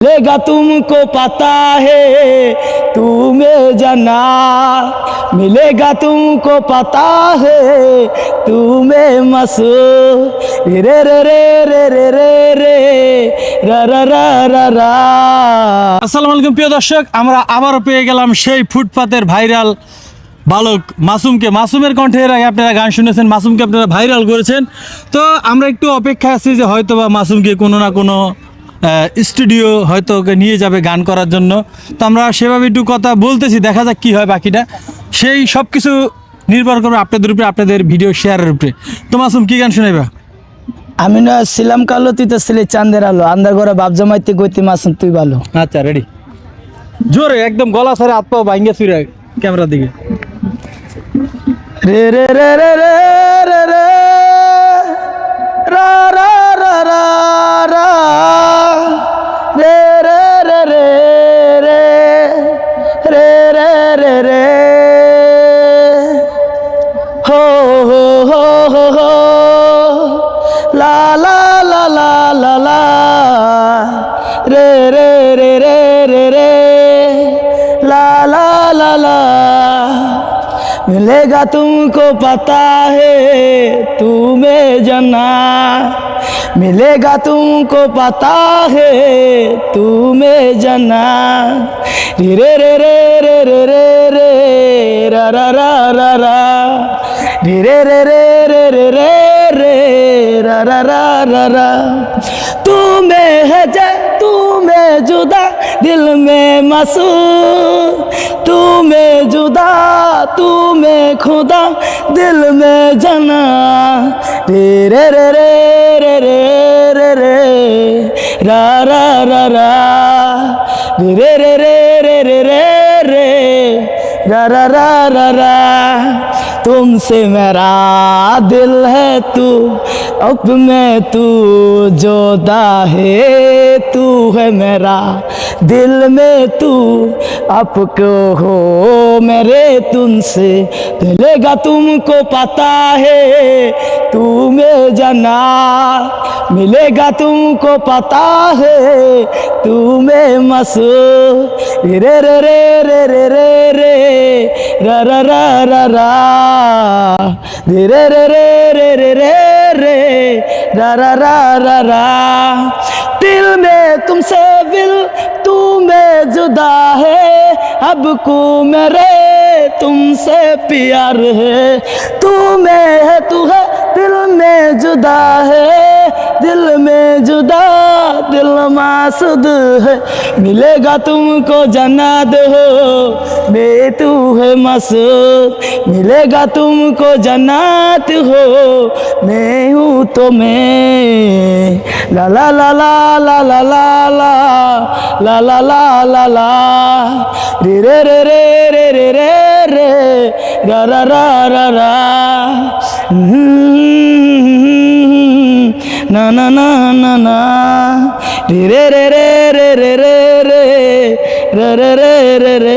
लेगा तुमको पता है तुम्हें जाना मिलेगा तुमको पता है तुम्हें मसू रे रे रे रे रे रे रे रा रा रा रा রা আসসালামু আলাইকুম প্রিয় দর্শক আমরা আবারও পেয়ে গেলাম সেই ফুটপাতের ভাইরাল বালক মাসুমকে মাসুমের কণ্ঠে এর আগে আপনারা গান শুনেছেন মাসুমকে আপনারা ভাইরাল করেছেন তো আমরা একটু অপেক্ষা আছি যে হয়তো বা মাসুমকে কোনো না কোনো স্টুডিও হয়তো ওকে নিয়ে যাবে গান করার জন্য। তো আমরা সেভাবে একটু কথা বলতেছি দেখা যাক কী হয় বাকিটা। সেই সব কিছু নির্ভর করবে আপনাদের উপরে আপনাদের ভিডিও শেয়ারের উপরে। তোমাসুম কী গান শুনেবা আমি না ছিলাম কালো তুই তো ছিলি চান্দের আলো। আন্দার ঘরে বাপ জমাইতে গইতে মাসুম তুই ভালো। আচ্ছা রেডি জোরে একদম গলা সারে হাত পা ভাঙ্গে চুরে ক্যামেরার দিকে। রে রে রে রে রে हो हो हो हो हो ला ला ला ला ला ला रे रे रे रे रे रे ला ला ला ला मिलेगा तुमको पता है तुम्हें जना मिलेगा तुमको पता है तुम्हें जना रे रे रे रे रे रे रे रा रा रा रा रा रे रे रे रे रे रे रे रे रा रा रा रा रा तुम्हें है जय तुम्हें जुदा दिल में मासूम तुम्हें जुदा तुम्हें खुदा दिल में जना रे रे रे रे रे रे रे रे रा रा रा रा रे रे रे रे रे रे रे रा रा रा रा रा तुमसे मेरा दिल है तू, अब मैं तू जोदा है। तू है मेरा दिल में तू आपको हो मेरे तुमसे मिलेगा तुमको पता है, तू तुम्हें जना मिलेगा तुमको पता है तुम्हें मसू रे रे रे रे रे रे रे। रा रा रा रा रा। रे रे रे रे रे रे रे। रे, रा रा रा रा। दिल में तुमसे दिल तुम्हें जुदा है। अब को मेरे तुमसे प्यार है। तू में है, तू है, दिल में जुदा है। दिल में जुदा, दिल मासुद है। मिलेगा तुमको जन्नत हो मैं तू है मसूद। मिलेगा तुमको जन्नत हो, मैं हूँ तो मैं। ला ला ला ला ला ला ला ला ला ला ला ला ला। रे रे रे रे रे रे रे रे, रा रा रा रा रा। हम्म, ना ना ना ना ना रे रे रे रे रे रे रे रे रे रे रे रे